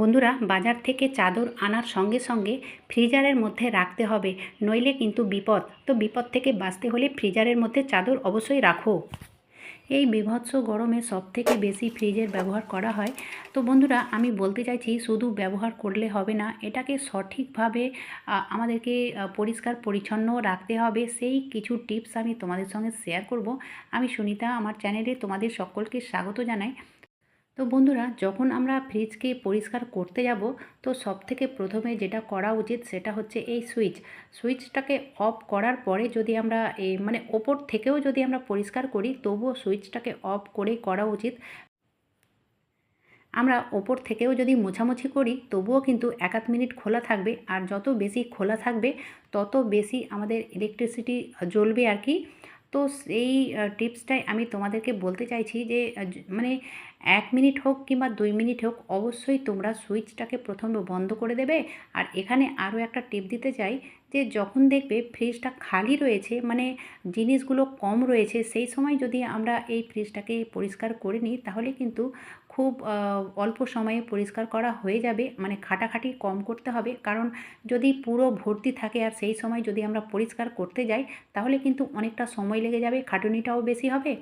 বন্ধুরা, বাজার থেকে চাদর আনার সঙ্গে সঙ্গে ফ্রিজারের মধ্যে রাখতে হবে, নইলে কিন্তু বিপদ। তো বিপদ থেকে বাঁচতে হলে ফ্রিজারের মধ্যে চাদর অবশ্যই রাখো। এই বিভৎস গরমে সব থেকে বেশি ফ্রিজের ব্যবহার করা হয়। তো বন্ধুরা, আমি বলতে চাইছি, শুধু ব্যবহার করলে হবে না, এটাকে সঠিকভাবে আমাদেরকে পরিষ্কার, পরিচ্ছন্ন রাখতে হবে। সেই কিছু টিপস আমি তোমাদের সঙ্গে শেয়ার করব। আমি সুনিতা, আমার চ্যানেলে তোমাদের সকলকে স্বাগত জানাই। তো বন্ধুরা, যখন আমরা ফ্রিজকে পরিষ্কার করতে যাব, তো সব থেকে প্রথমে যেটা করা উচিত সেটা হচ্ছে এই সুইচ। সুইচটাকে অফ করার পরে যদি আমরা মানে ওপর থেকেও যদি আমরা পরিষ্কার করি, তবুও সুইচটাকে অফ করে করা উচিত। আমরা ওপর থেকেও যদি মোছামুছি করি, তবুও কিন্তু এক আধ মিনিট খোলা থাকবে। আর যত বেশি খোলা থাকবে, তত বেশি আমাদের ইলেকট্রিসিটি জ্বলবে আর কি। তো সেই টিপসটাই আমি তোমাদেরকে বলতে চাইছি যে মানে এক মিনিট হোক কিংবা দুই মিনিট হোক, অবশ্যই তোমরা সুইচটাকে প্রথমে বন্ধ করে দেবে। আর এখানে আরও একটা টিপ দিতে চাই যে, যখন দেখবে ফ্রিজটা খালি রয়েছে মানে জিনিসগুলো কম রয়েছে, সেই সময় যদি আমরা এই ফ্রিজটাকে পরিষ্কার করে নিই, তাহলে কিন্তু খুব অল্প সময়ে পরিষ্কার করা হয়ে যাবে। মানে খাটাখাটি কম করতে হবে। কারণ যদি পুরো ভর্তি থাকে আর সেই সময় যদি আমরা পরিষ্কার করতে যাই, তাহলে কিন্তু অনেকটা সময় লেগে যাবে, খাটুনিটাও বেশি হবে।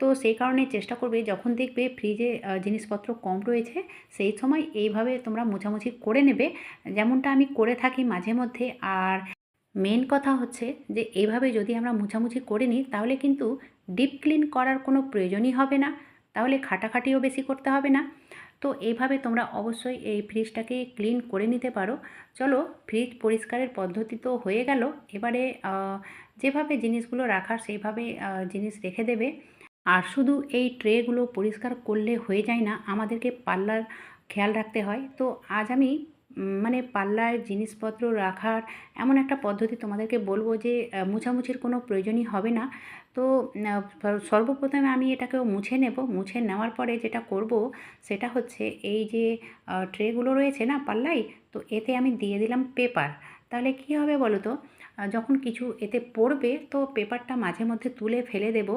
তো সেই কারণে চেষ্টা করবে, যখন দেখবে ফ্রিজে জিনিসপত্র কম রয়েছে, সেই সময় এইভাবে তোমরা মোছামুছি করে নেবে। যেমনটা আমি করে থাকি মাঝে মধ্যে। আর মেন কথা হচ্ছে যে, এইভাবে যদি আমরা মোছামুছি করে নিই, তাহলে কিন্তু ডিপ ক্লিন করার কোনো প্রয়োজনই হবে না। তাহলে খাটাখাটিও বেশি করতে হবে না। তো এইভাবে তোমরা অবশ্যই এই ফ্রিজটাকে ক্লিন করে নিতে পারো। চলো ফ্রিজ পরিষ্কারের পদ্ধতি তো হয়ে গেল। এবারে যেভাবে জিনিসগুলো রাখার সেইভাবে জিনিস রেখে দেবে। আর শুধু এই ট্রেগুলো পরিষ্কার করলে হয়ে যায় না। আমাদেরকে পাল্লার খেয়াল রাখতে হয়। তো আজ আমি মানে পাল্লায় জিনিসপত্র রাখার এমন একটা পদ্ধতি তোমাদেরকে বলব যে মুছামুছির কোনো প্রয়োজনই হবে না। তো সর্বপ্রথমে আমি এটাকেও মুছে নেব। মুছে নেওয়ার পরে যেটা করব সেটা হচ্ছে এই যে ট্রেগুলো রয়েছে না পাল্লাই তো এতে আমি দিয়ে দিলাম পেপার। তাহলে কি হবে বলো তো? যখন কিছু এতে পড়বে তো পেপারটা মাঝে মধ্যে তুলে ফেলে দেব।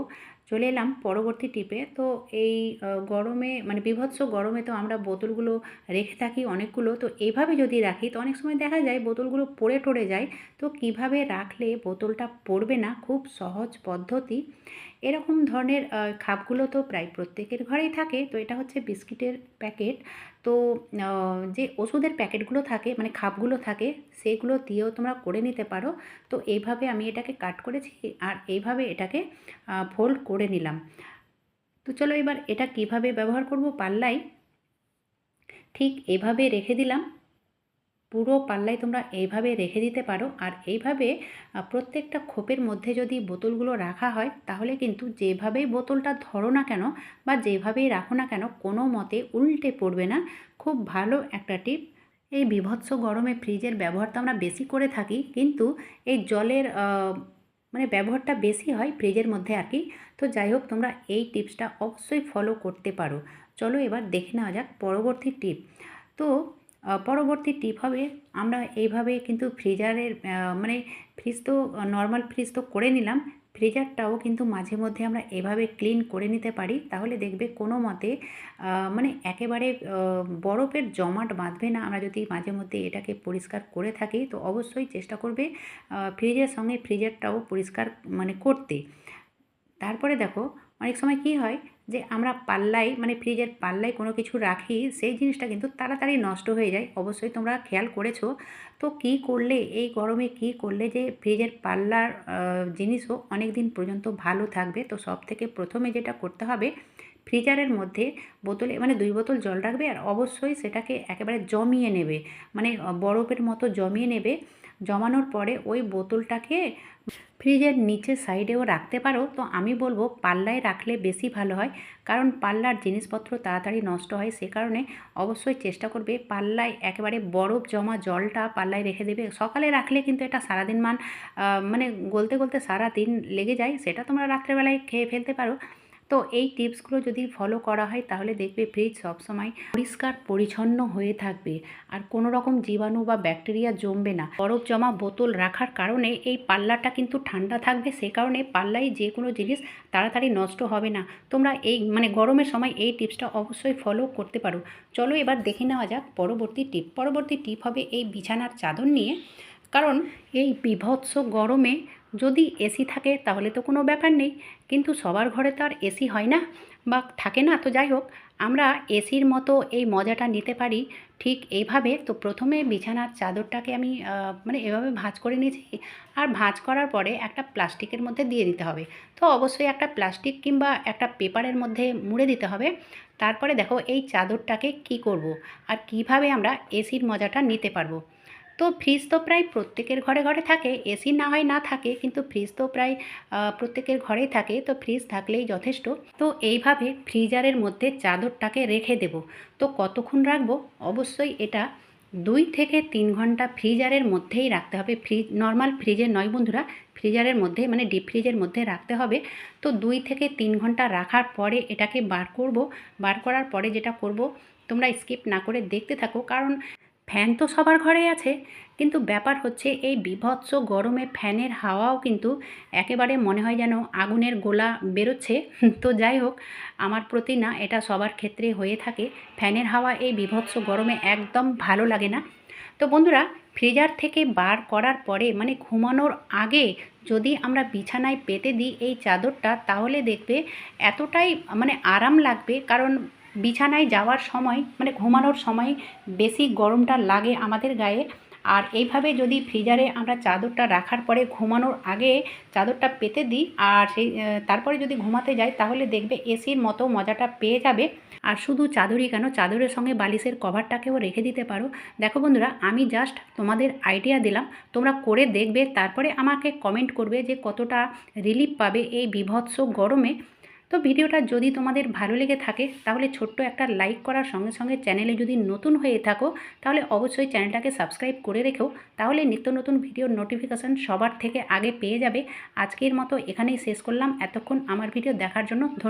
চলে এলাম পরবর্তী টিপে। তো এই গরমে মানে বিভৎস গরমে তো আমরা বোতলগুলো রেখে থাকি অনেকগুলো। তো এইভাবে যদি রাখি, তো অনেক সময় দেখা যায় বোতলগুলো পড়ে টড়ে যায়। তো কীভাবে রাখলে বোতলটা পড়বে না? খুব সহজ পদ্ধতি। এরকম ধরনের খাপগুলো তো প্রায় প্রত্যেকের ঘরেই থাকে। তো এটা হচ্ছে বিস্কিটের প্যাকেট। তো যে ওষুধের প্যাকেটগুলো থাকে মানে খাপগুলো থাকে, সেগুলো দিয়েও তোমরা করে নিতে পারো। তো এইভাবে আমি এটাকে কাট করেছি। আর এইভাবে এটাকে ফোল্ড করে নিলাম। তো চলো এবার এটা কীভাবে ব্যবহার করব পাল্লাই ঠিক এভাবে রেখে দিলাম। পুরো পাল্লাই তোমরা এইভাবে রেখে দিতে পারো। আর এইভাবে প্রত্যেকটা খোপের মধ্যে যদি বোতলগুলো রাখা হয়, তাহলে কিন্তু যেভাবেই বোতলটা ধরো না কেন বা যেভাবেই রাখো না কেন, কোনো মতে উল্টে পড়বে না। খুব ভালো একটা টিপ। এই বিভৎস গরমে ফ্রিজের ব্যবহার তো আমরা বেশি করে থাকি, কিন্তু এই জলের মানে ব্যবহারটা বেশি হয় ফ্রিজের মধ্যে আর কি। তো যাই হোক, তোমরা এই টিপসটা অবশ্যই ফলো করতে পারো। চলো এবার দেখে নেওয়া যাক পরবর্তী টিপ তো পরবর্তী টিপ হবে, আমরা এইভাবে কিন্তু ফ্রিজারের মানে ফ্রিজ তো নর্মাল ফ্রিজ তো করে নিলাম ফ্রিজারটাও কিন্তু মাঝে মধ্যে আমরা এভাবে ক্লিন করে নিতে পারি। তাহলে দেখবে কোনো মতে মানে একেবারে বরফের জমাট বাঁধবে না। আমরা যদি মাঝে মধ্যে এটাকে পরিষ্কার করে থাকি, তো অবশ্যই চেষ্টা করবে ফ্রিজের সঙ্গে ফ্রিজারটাও পরিষ্কার মানে করতে। তারপরে দেখো অনেক সময় কি হয় যে আমরা পাল্লায় মানে ফ্রিজের পাল্লায় কোনো কিছু রাখি, সেই জিনিসটা কিন্তু তাড়াতাড়ি নষ্ট হয়ে যায়। অবশ্যই তোমরা খেয়াল করেছ। তো কি করলে, এই গরমে কি করলে যে ফ্রিজের পাল্লার জিনিসও অনেক দিন পর্যন্ত ভালো থাকবে? তো সব থেকে প্রথমে যেটা করতে হবে, ফ্রিজারের মধ্যে বোতলে মানে দুই বোতল জল রাখবে আর অবশ্যই সেটাকে একেবারে জমিয়ে নেবে। মানে বরফের মতো জমিয়ে নেবে। জমানোর পরে ওই বোতলটাকে ফ্রিজের নিচে সাইডেও রাখতে পারো। তো আমি বলব পাল্লায় রাখলে বেশি ভালো হয়, কারণ পাল্লার জিনিসপত্র তাড়াতাড়ি নষ্ট হয় সে কারণে অবশ্যই চেষ্টা করবে পাল্লায় একেবারে বরফ জমা জলটা পাল্লায় রেখে দেবে। সকালে রাখলে কিন্তু এটা সারাদিন মান মানে গলতে গলতে সারা দিন লেগে যায়, সেটা তোমরা রাত্রেবেলায় খেয়ে ফেলতে পারো। তো এই টিপসগুলো যদি ফলো করা হয়, তাহলে দেখবে ফ্রিজ সবসময় পরিষ্কার পরিচ্ছন্ন হয়ে থাকবে। আর কোনো রকম জীবাণু বা ব্যাকটেরিয়া জমবে না। বরফ জমা বোতল রাখার কারণে এই পাল্লাটা কিন্তু ঠান্ডা থাকবে। সে কারণে পাল্লায় যে কোনো জিনিস তাড়াতাড়ি নষ্ট হবে না। তোমরা এই মানে গরমের সময় এই টিপসটা অবশ্যই ফলো করতে পারো। চলো এবার দেখে নেওয়া যাক পরবর্তী টিপ। পরবর্তী টিপ হবে এই বিছানার চাদর নিয়ে। কারণ এই বিভৎস গরমে যদি এসি থাকে তাহলে তো কোনো ব্যাপার নেই, কিন্তু সবার ঘরে তো আর এসি হয় না বা থাকে না, তো যাই হোক, আমরা এসির মতো এই মজাটা নিতে পারি। ঠিক এইভাবে তো প্রথমে বিছানার চাদরটাকে আমি মানে এভাবে ভাঁজ করে নিয়েছি আর ভাঁজ করার পরে একটা প্লাস্টিকের মধ্যে দিয়ে দিতে হবে। তো অবশ্যই একটা প্লাস্টিক কিংবা একটা পেপারের মধ্যে মুড়ে দিতে হবে। তারপরে দেখো এই চাদরটাকে কি করব আর কীভাবে আমরা এসির মজাটা নিতে পারব। তো ফ্রিজ তো প্রায় প্রত্যেকের ঘরে ঘরে থাকে এসি না হয় না থাকে, কিন্তু ফ্রিজ তো প্রায় প্রত্যেকের ঘরেই থাকে, তো ফ্রিজ থাকলেই যথেষ্ট। তো এইভাবে ফ্রিজারের মধ্যে চাদরটাকে রেখে দেব। তো কতক্ষণ রাখব? অবশ্যই এটা দুই থেকে তিন ঘণ্টা ফ্রিজারের মধ্যেই রাখতে হবে। ফ্রিজ নর্মাল ফ্রিজে নয় বন্ধুরা, ফ্রিজারের মধ্যে মানে ডিপ ফ্রিজের মধ্যে রাখতে হবে। তো দুই থেকে তিন ঘণ্টা রাখার পরে এটাকে বার করব। বার করার পরে যেটা করব, তোমরা স্কিপ না করে দেখতে থাকো, কারণ ফ্যান তো সবার ঘরে আছে, কিন্তু ব্যাপার হচ্ছে এই বিভৎস গরমে ফ্যানের হাওয়াও কিন্তু একেবারে মনে হয় যেন আগুনের গোলা বেরোচ্ছে। তো যাই হোক, আমার প্রতি না এটা সবার ক্ষেত্রে হয়ে থাকে। ফ্যানের হাওয়া এই বিভৎস গরমে একদম ভালো লাগে না। তো বন্ধুরা, ফ্রিজার থেকে বার করার পরে মানে ঘুমানোর আগে যদি আমরা বিছানায় পেতে দিই এই চাদরটা, তাহলে দেখবে এতটাই মানে আরাম লাগবে। কারণ বিছানায় যাওয়ার সময় মানে ঘুমানোর সময় বেশি গরমটা লাগে আমাদের গায়ে। আর এইভাবে যদি ফ্রিজারে আমরা চাদরটা রাখার পরে ঘুমানোর আগে চাদরটা পেতে দিই, আর সেই তারপরে যদি ঘুমাতে যাই, তাহলে দেখবে এসির মতো মজাটা পেয়ে যাবে। আর শুধু চাদরই কেন, চাদরের সঙ্গে বালিশের কভারটাকেও রেখে দিতে পারো। দেখো বন্ধুরা, আমি জাস্ট তোমাদের আইডিয়া দিলাম। তোমরা করে দেখবে, তারপরে আমাকে কমেন্ট করবে যে কতটা রিলিফ পাবে এই বিভৎস গরমে। তো ভিডিওটা যদি তোমাদের ভালো লেগে থাকে, তাহলে ছোট্ট একটা লাইক করার সঙ্গে সঙ্গে চ্যানেলে যদি নতুন হয়ে থাকো, তাহলে অবশ্যই চ্যানেলটাকে সাবস্ক্রাইব করে রেখো। তাহলে নিত্য নতুন ভিডিওর নোটিফিকেশান সবার থেকে আগে পেয়ে যাবে। আজকের মতো এখানেই শেষ করলাম। এতক্ষণ আমার ভিডিও দেখার জন্য